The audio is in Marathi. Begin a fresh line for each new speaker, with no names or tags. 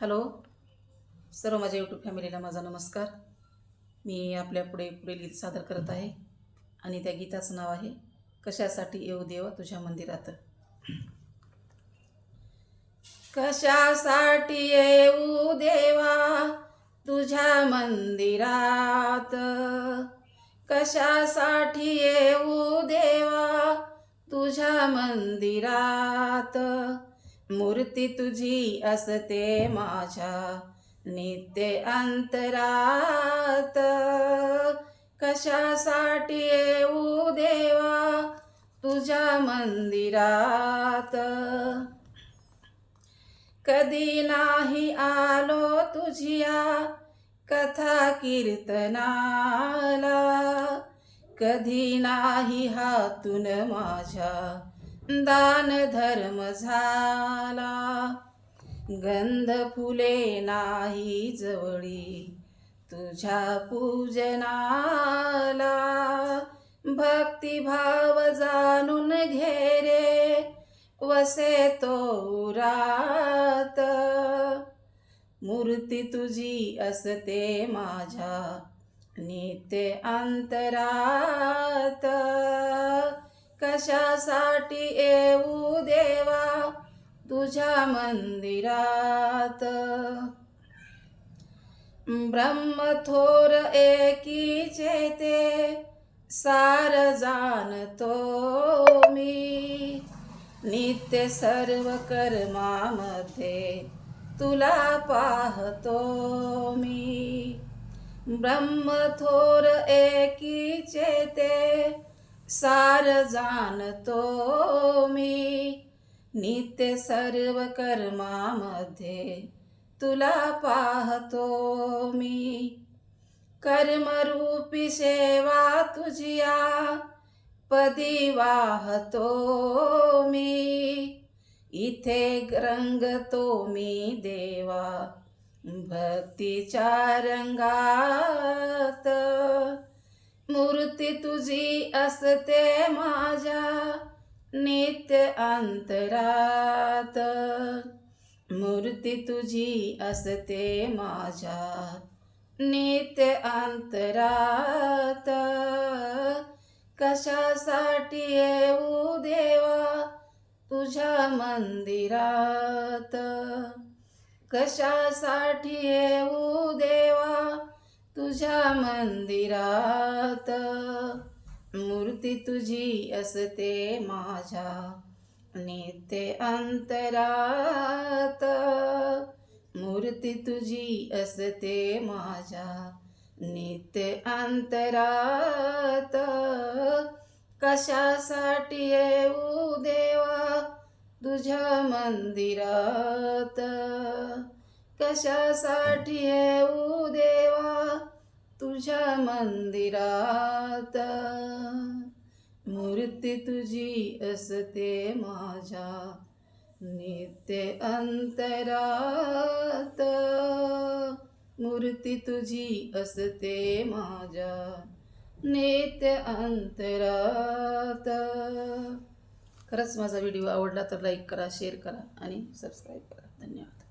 हॅलो. सर्व माझ्या यूट्यूब फॅमिलीला माझा नमस्कार. मी आपल्या पुढे पुढे गीत सादर करत आहे आणि त्या गीताचं नाव आहे कशासाठी येऊ देवा तुझ्या मंदिरात? कशासाठी येऊ देवा तुझ्या मंदिरात? कशासाठी येऊ देवा तुझ्या मंदिरात? मूर्ती तुझी असते माझ्या नित्य अंतरात. कशासाठी येऊ देवा तुझ्या मंदिरात? कधी नाही आलो तुझिया कथा कीर्तनाला. कधी नाही हातून माझ्या दान धर्म झाला. गंध फुले नाही जवळी तुझ्या पूजनाला. भक्तिभाव जाणून घे रे वसे तो रात. मूर्ती तुझी असते माझ्या नित्य अंतरात. कशासाठी येऊ देवा? तुझ्या मंदिरात. ब्रह्मथोर एकी चेते सार जाणतो मी. नित्य सर्व कर्मामध्ये तुला पाहतो मी. ब्रह्मथोर एकी ते सार जाणतो मी. नित्य सर्व कर्मामध्ये तुला पाहतो मी. कर्मरूपी सेवा तुझिया पदी वाहतो मी. इथे रंगतो मी देवा भक्तीच्या रंगात. मूर्ती तुझी असते माझ्या नित्य अंतरात. मूर्ती तुझी असते माझ्या नित्य अंतरात. कशासाठी येऊ देवा तुझ्या मंदिरात? कशासाठी येऊ देवा तुझ्या मंदिरात. मूर्ती तुझी असते माझ्या नित्य अंतरात. मूर्ती तुझी असते माझ्या नित्य अंतरात. कशासाठी येऊ देवा तुझ्या मंदिरात? कशासाठी येऊ तुझ्या मंदिरात. मूर्ती तुझी असते माझ्या नित्य अंतरात. मूर्ती तुझी असते माझ्या नित्य अंतरात. खरंच माझा व्हिडिओ आवडला तर लाईक करा शेअर करा आणि सबस्क्राईब करा. धन्यवाद.